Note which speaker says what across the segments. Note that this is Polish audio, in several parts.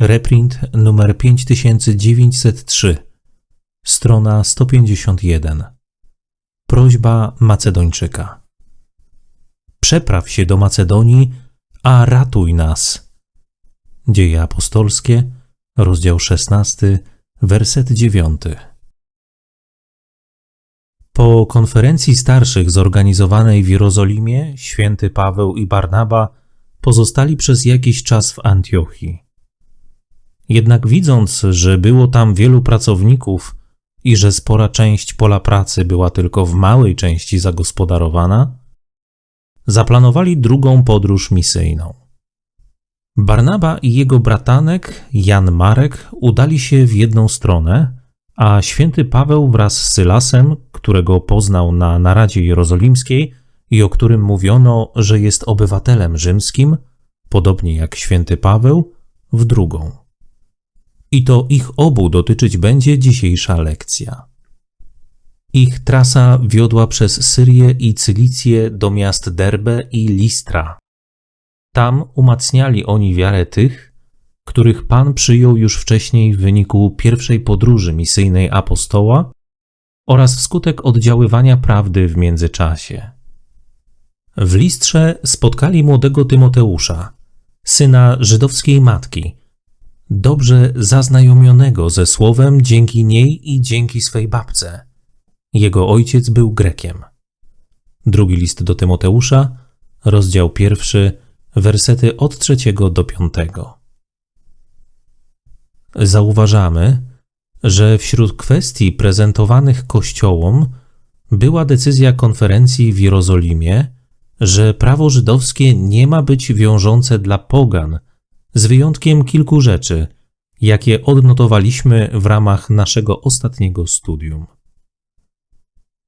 Speaker 1: Reprint numer 5903, strona 151. Prośba Macedończyka. Przepraw się do Macedonii, a ratuj nas. Dzieje apostolskie, rozdział 16, werset 9. Po konferencji starszych zorganizowanej w Jerozolimie, święty Paweł i Barnaba pozostali przez jakiś czas w Antiochii. Jednak widząc, że było tam wielu pracowników i że spora część pola pracy była tylko w małej części zagospodarowana, zaplanowali drugą podróż misyjną. Barnaba i jego bratanek Jan Marek udali się w jedną stronę, a święty Paweł wraz z Sylasem, którego poznał na naradzie jerozolimskiej i o którym mówiono, że jest obywatelem rzymskim, podobnie jak święty Paweł, w drugą. I to ich obu dotyczyć będzie dzisiejsza lekcja. Ich trasa wiodła przez Syrię i Cylicję do miast Derbe i Listra. Tam umacniali oni wiarę tych, których Pan przyjął już wcześniej w wyniku pierwszej podróży misyjnej apostoła oraz wskutek oddziaływania prawdy w międzyczasie. W Listrze spotkali młodego Tymoteusza, syna żydowskiej matki, dobrze zaznajomionego ze słowem dzięki niej i dzięki swej babce. Jego ojciec był Grekiem. Drugi list do Tymoteusza, rozdział pierwszy, wersety od trzeciego do piątego. Zauważamy, że wśród kwestii prezentowanych Kościołom była decyzja konferencji w Jerozolimie, że prawo żydowskie nie ma być wiążące dla pogan, z wyjątkiem kilku rzeczy, jakie odnotowaliśmy w ramach naszego ostatniego studium.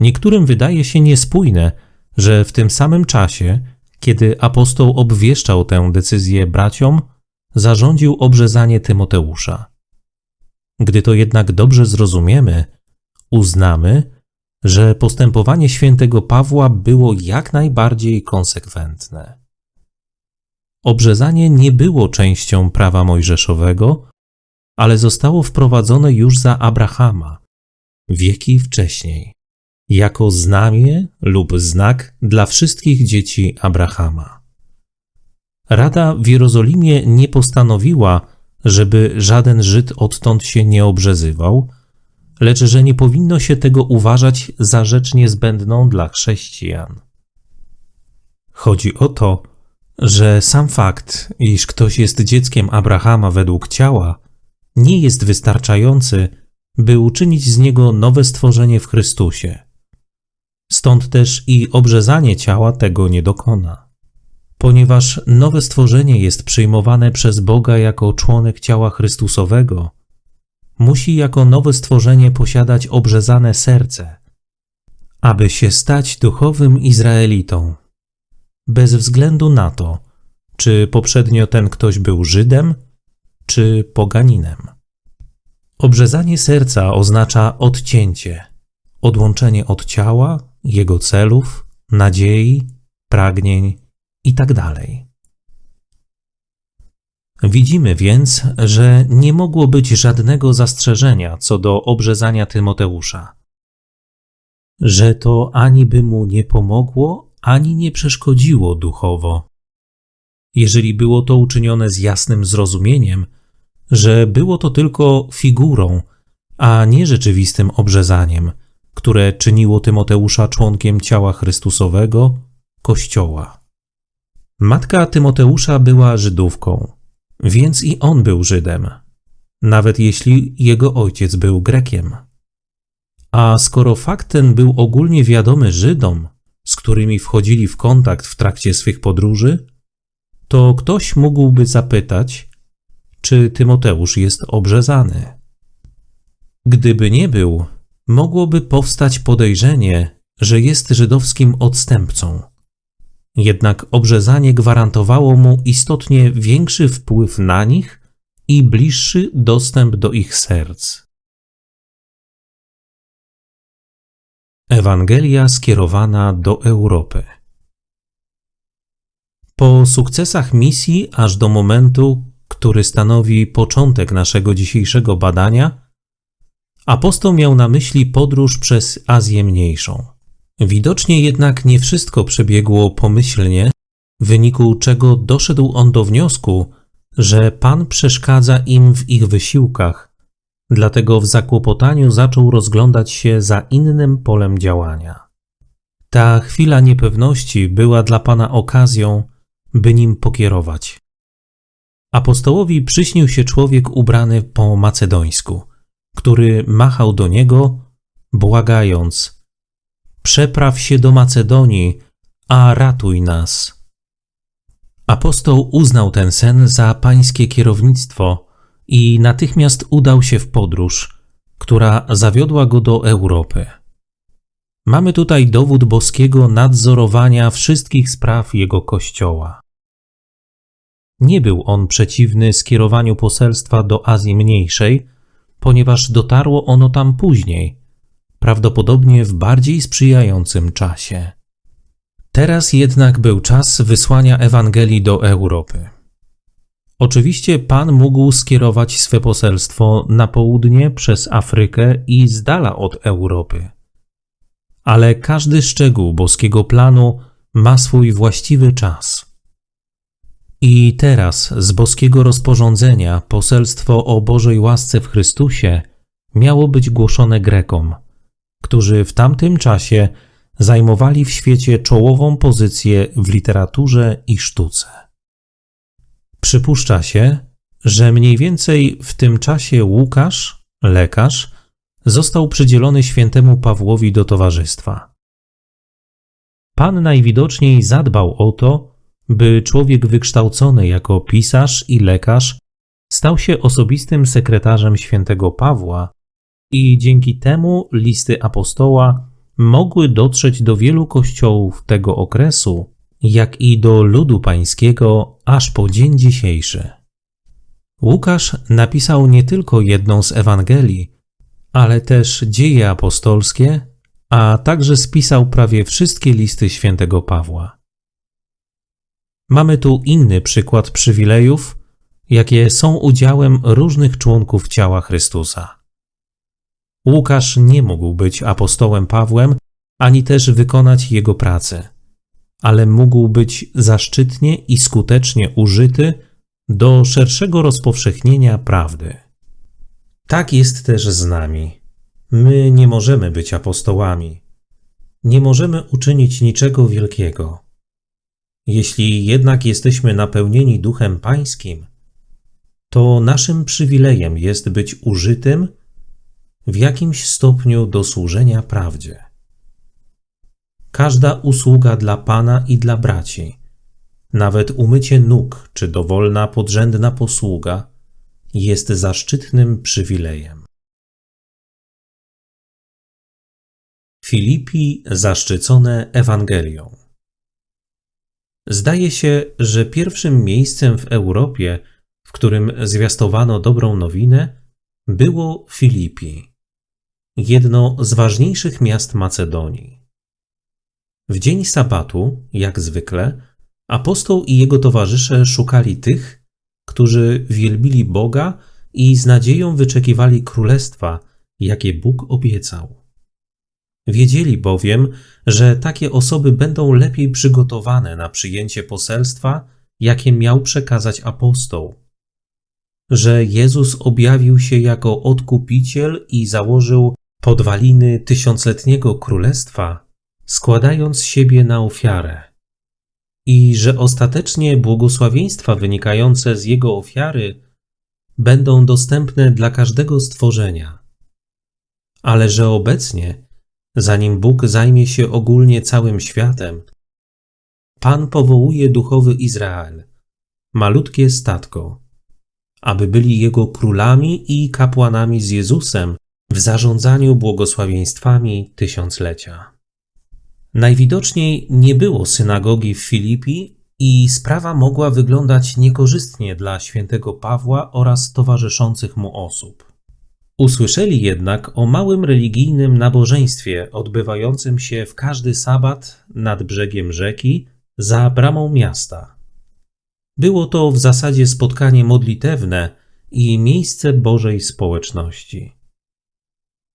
Speaker 1: Niektórym wydaje się niespójne, że w tym samym czasie, kiedy apostoł obwieszczał tę decyzję braciom, zarządził obrzezanie Tymoteusza. Gdy to jednak dobrze zrozumiemy, uznamy, że postępowanie świętego Pawła było jak najbardziej konsekwentne. Obrzezanie nie było częścią prawa mojżeszowego, ale zostało wprowadzone już za Abrahama, wieki wcześniej, jako znamię lub znak dla wszystkich dzieci Abrahama. Rada w Jerozolimie nie postanowiła, żeby żaden Żyd odtąd się nie obrzezywał, lecz że nie powinno się tego uważać za rzecz niezbędną dla chrześcijan. Chodzi o to, że sam fakt, iż ktoś jest dzieckiem Abrahama według ciała, nie jest wystarczający, by uczynić z niego nowe stworzenie w Chrystusie. Stąd też i obrzezanie ciała tego nie dokona. Ponieważ nowe stworzenie jest przyjmowane przez Boga jako członek ciała Chrystusowego, musi jako nowe stworzenie posiadać obrzezane serce, aby się stać duchowym Izraelitą bez względu na to, czy poprzednio ten ktoś był Żydem, czy poganinem. Obrzezanie serca oznacza odcięcie, odłączenie od ciała, jego celów, nadziei, pragnień itd. Tak Widzimy więc, że nie mogło być żadnego zastrzeżenia co do obrzezania Tymoteusza. Że to ani by mu nie pomogło, ani nie przeszkodziło duchowo. Jeżeli było to uczynione z jasnym zrozumieniem, że było to tylko figurą, a nie rzeczywistym obrzezaniem, które czyniło Tymoteusza członkiem ciała Chrystusowego, Kościoła. Matka Tymoteusza była Żydówką, więc i on był Żydem, nawet jeśli jego ojciec był Grekiem. A skoro fakt ten był ogólnie wiadomy Żydom, z którymi wchodzili w kontakt w trakcie swych podróży, to ktoś mógłby zapytać, czy Tymoteusz jest obrzezany. Gdyby nie był, mogłoby powstać podejrzenie, że jest żydowskim odstępcą. Jednak obrzezanie gwarantowało mu istotnie większy wpływ na nich i bliższy dostęp do ich serc. Ewangelia skierowana do Europy. Po sukcesach misji aż do momentu, który stanowi początek naszego dzisiejszego badania, apostoł miał na myśli podróż przez Azję Mniejszą. Widocznie jednak nie wszystko przebiegło pomyślnie, w wyniku czego doszedł on do wniosku, że Pan przeszkadza im w ich wysiłkach, dlatego w zakłopotaniu zaczął rozglądać się za innym polem działania. Ta chwila niepewności była dla Pana okazją, by nim pokierować. Apostołowi przyśnił się człowiek ubrany po macedońsku, który machał do niego, błagając: Przepraw się do Macedonii, a ratuj nas. Apostoł uznał ten sen za pańskie kierownictwo i natychmiast udał się w podróż, która zawiodła go do Europy. Mamy tutaj dowód boskiego nadzorowania wszystkich spraw jego kościoła. Nie był on przeciwny skierowaniu poselstwa do Azji Mniejszej, ponieważ dotarło ono tam później, prawdopodobnie w bardziej sprzyjającym czasie. Teraz jednak był czas wysłania Ewangelii do Europy. Oczywiście Pan mógł skierować swe poselstwo na południe przez Afrykę i z dala od Europy. Ale każdy szczegół boskiego planu ma swój właściwy czas. I teraz z boskiego rozporządzenia poselstwo o Bożej łasce w Chrystusie miało być głoszone Grekom, którzy w tamtym czasie zajmowali w świecie czołową pozycję w literaturze i sztuce. Przypuszcza się, że mniej więcej w tym czasie Łukasz, lekarz, został przydzielony świętemu Pawłowi do towarzystwa. Pan najwidoczniej zadbał o to, by człowiek wykształcony jako pisarz i lekarz stał się osobistym sekretarzem świętego Pawła i dzięki temu listy apostoła mogły dotrzeć do wielu kościołów tego okresu, jak i do ludu pańskiego aż po dzień dzisiejszy. Łukasz napisał nie tylko jedną z Ewangelii, ale też dzieje apostolskie, a także spisał prawie wszystkie listy świętego Pawła. Mamy tu inny przykład przywilejów, jakie są udziałem różnych członków ciała Chrystusa. Łukasz nie mógł być apostołem Pawłem, ani też wykonać jego pracę, ale mógł być zaszczytnie i skutecznie użyty do szerszego rozpowszechnienia prawdy. Tak jest też z nami. My nie możemy być apostołami. Nie możemy uczynić niczego wielkiego. Jeśli jednak jesteśmy napełnieni Duchem Pańskim, to naszym przywilejem jest być użytym w jakimś stopniu do służenia prawdzie. Każda usługa dla Pana i dla braci, nawet umycie nóg czy dowolna podrzędna posługa, jest zaszczytnym przywilejem. Filipi zaszczycone Ewangelią. Zdaje się, że pierwszym miejscem w Europie, w którym zwiastowano dobrą nowinę, było Filipi, jedno z ważniejszych miast Macedonii. W dzień sabatu, jak zwykle, apostoł i jego towarzysze szukali tych, którzy wielbili Boga i z nadzieją wyczekiwali królestwa, jakie Bóg obiecał. Wiedzieli bowiem, że takie osoby będą lepiej przygotowane na przyjęcie poselstwa, jakie miał przekazać apostoł. Że Jezus objawił się jako odkupiciel i założył podwaliny tysiącletniego królestwa, składając siebie na ofiarę. I że ostatecznie błogosławieństwa wynikające z jego ofiary będą dostępne dla każdego stworzenia. Ale że obecnie zanim Bóg zajmie się ogólnie całym światem, Pan powołuje duchowy Izrael, malutkie statko, aby byli jego królami i kapłanami z Jezusem w zarządzaniu błogosławieństwami tysiąclecia. Najwidoczniej nie było synagogi w Filipi i sprawa mogła wyglądać niekorzystnie dla świętego Pawła oraz towarzyszących mu osób. Usłyszeli jednak o małym religijnym nabożeństwie odbywającym się w każdy sabat nad brzegiem rzeki za bramą miasta. Było to w zasadzie spotkanie modlitewne i miejsce Bożej społeczności.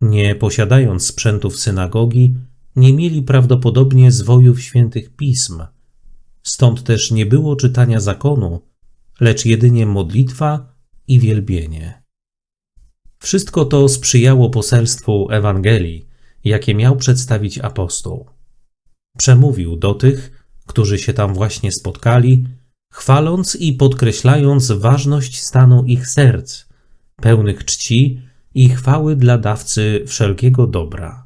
Speaker 1: Nie posiadając sprzętów synagogi, nie mieli prawdopodobnie zwojów świętych pism. Stąd też nie było czytania zakonu, lecz jedynie modlitwa i wielbienie. Wszystko to sprzyjało poselstwu Ewangelii, jakie miał przedstawić apostoł. Przemówił do tych, którzy się tam właśnie spotkali, chwaląc i podkreślając ważność stanu ich serc, pełnych czci i chwały dla dawcy wszelkiego dobra.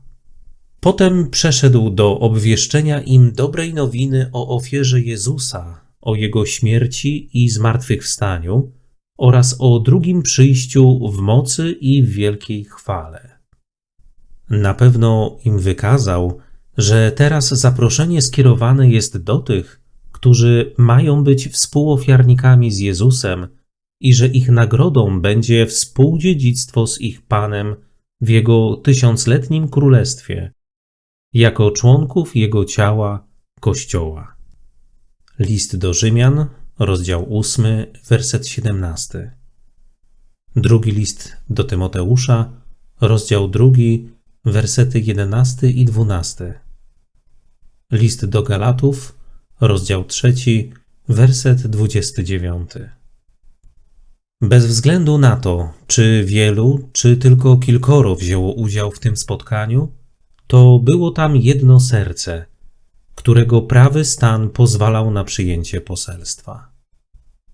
Speaker 1: Potem przeszedł do obwieszczenia im dobrej nowiny o ofierze Jezusa, o jego śmierci i zmartwychwstaniu oraz o drugim przyjściu w mocy i w wielkiej chwale. Na pewno im wykazał, że teraz zaproszenie skierowane jest do tych, którzy mają być współofiarnikami z Jezusem i że ich nagrodą będzie współdziedzictwo z ich Panem w Jego tysiącletnim królestwie, jako członków Jego ciała, Kościoła. List do Rzymian, rozdział 8, werset 17. Drugi list do Tymoteusza, rozdział 2, wersety 11 i 12. List do Galatów, rozdział 3, werset 29. Bez względu na to, czy wielu, czy tylko kilkoro wzięło udział w tym spotkaniu, to było tam jedno serce, którego prawy stan pozwalał na przyjęcie poselstwa.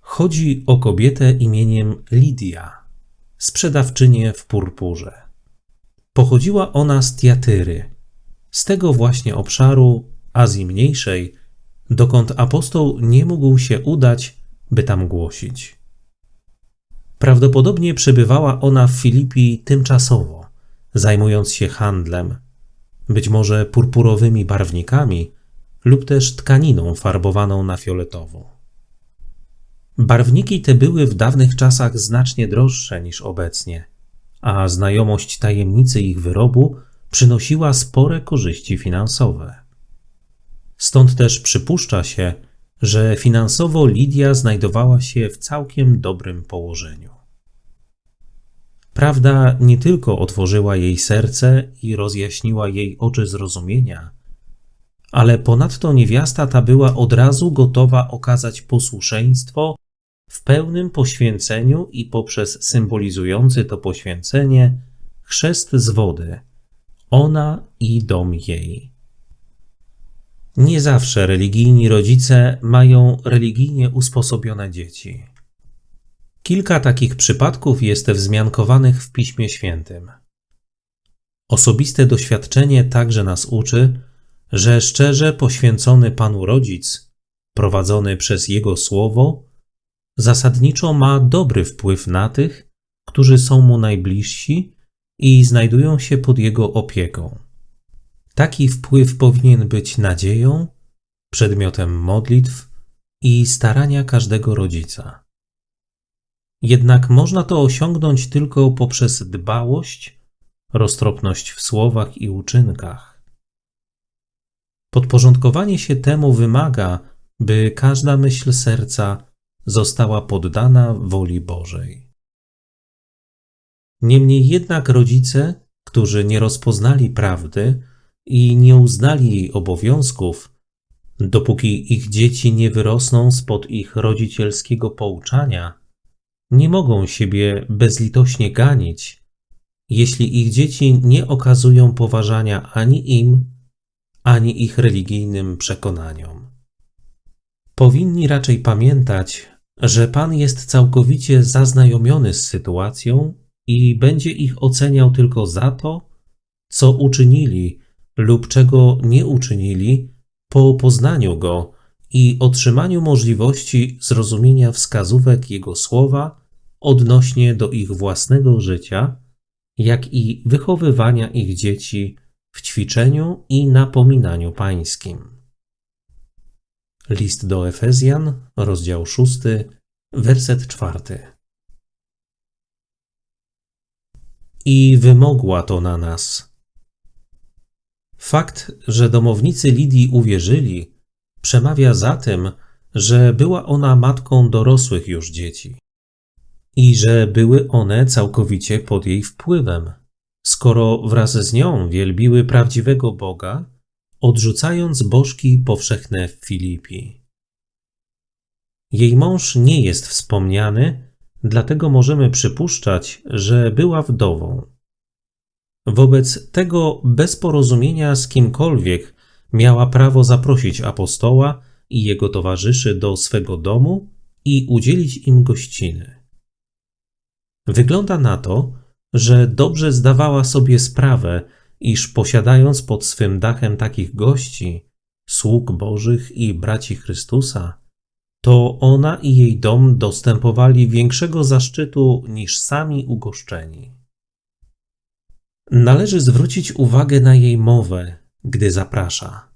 Speaker 1: Chodzi o kobietę imieniem Lidia, sprzedawczynię w purpurze. Pochodziła ona z Tiatyry, z tego właśnie obszaru Azji Mniejszej, dokąd apostoł nie mógł się udać, by tam głosić. Prawdopodobnie przebywała ona w Filipii tymczasowo, zajmując się handlem, być może purpurowymi barwnikami lub też tkaniną farbowaną na fioletowo. Barwniki te były w dawnych czasach znacznie droższe niż obecnie, a znajomość tajemnicy ich wyrobu przynosiła spore korzyści finansowe. Stąd też przypuszcza się, że finansowo Lidia znajdowała się w całkiem dobrym położeniu. Prawda nie tylko otworzyła jej serce i rozjaśniła jej oczy zrozumienia, ale ponadto niewiasta ta była od razu gotowa okazać posłuszeństwo w pełnym poświęceniu i poprzez symbolizujący to poświęcenie chrzest z wody, ona i dom jej. Nie zawsze religijni rodzice mają religijnie usposobione dzieci. Kilka takich przypadków jest wzmiankowanych w Piśmie Świętym. Osobiste doświadczenie także nas uczy, że szczerze poświęcony Panu rodzic, prowadzony przez Jego słowo, zasadniczo ma dobry wpływ na tych, którzy są mu najbliżsi i znajdują się pod Jego opieką. Taki wpływ powinien być nadzieją, przedmiotem modlitw i starania każdego rodzica. Jednak można to osiągnąć tylko poprzez dbałość, roztropność w słowach i uczynkach. Podporządkowanie się temu wymaga, by każda myśl serca została poddana woli Bożej. Niemniej jednak rodzice, którzy nie rozpoznali prawdy, i nie uznali jej obowiązków, dopóki ich dzieci nie wyrosną spod ich rodzicielskiego pouczania, nie mogą siebie bezlitośnie ganić, jeśli ich dzieci nie okazują poważania ani im, ani ich religijnym przekonaniom. Powinni raczej pamiętać, że Pan jest całkowicie zaznajomiony z sytuacją i będzie ich oceniał tylko za to, co uczynili lub czego nie uczynili po poznaniu Go i otrzymaniu możliwości zrozumienia wskazówek Jego słowa odnośnie do ich własnego życia, jak i wychowywania ich dzieci w ćwiczeniu i napominaniu pańskim. List do Efezjan, rozdział 6, werset 4. I wymogła to na nas Fakt, że domownicy Lidii uwierzyli, przemawia za tym, że była ona matką dorosłych już dzieci i że były one całkowicie pod jej wpływem, skoro wraz z nią wielbiły prawdziwego Boga, odrzucając bożki powszechne w Filipi. Jej mąż nie jest wspomniany, dlatego możemy przypuszczać, że była wdową. Wobec tego bez porozumienia z kimkolwiek miała prawo zaprosić apostoła i jego towarzyszy do swego domu i udzielić im gościny. Wygląda na to, że dobrze zdawała sobie sprawę, iż posiadając pod swym dachem takich gości, sług Bożych i braci Chrystusa, to ona i jej dom dostępowali większego zaszczytu niż sami ugoszczeni. Należy zwrócić uwagę na jej mowę, gdy zaprasza.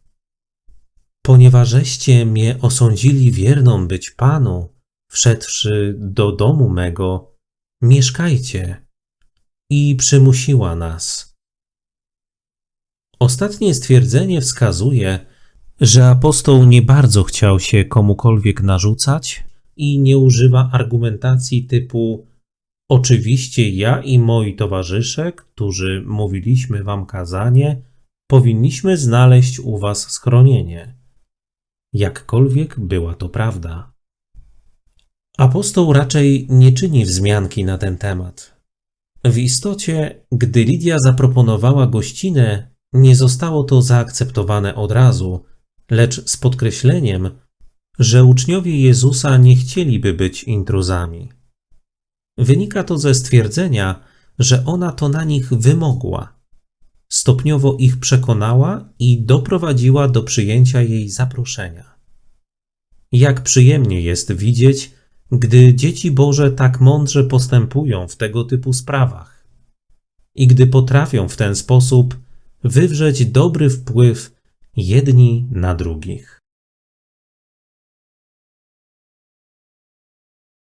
Speaker 1: Ponieważeście mnie osądzili wierną być Panu, wszedłszy do domu mego, mieszkajcie. I przymusiła nas. Ostatnie stwierdzenie wskazuje, że apostoł nie bardzo chciał się komukolwiek narzucać i nie używa argumentacji typu Oczywiście ja i moi towarzysze, którzy mówiliśmy wam kazanie, powinniśmy znaleźć u was schronienie. Jakkolwiek była to prawda. Apostoł raczej nie czyni wzmianki na ten temat. W istocie, gdy Lidia zaproponowała gościnę, nie zostało to zaakceptowane od razu, lecz z podkreśleniem, że uczniowie Jezusa nie chcieliby być intruzami. Wynika to ze stwierdzenia, że ona to na nich wymogła. Stopniowo ich przekonała i doprowadziła do przyjęcia jej zaproszenia. Jak przyjemnie jest widzieć, gdy dzieci Boże tak mądrze postępują w tego typu sprawach i gdy potrafią w ten sposób wywrzeć dobry wpływ jedni na drugich.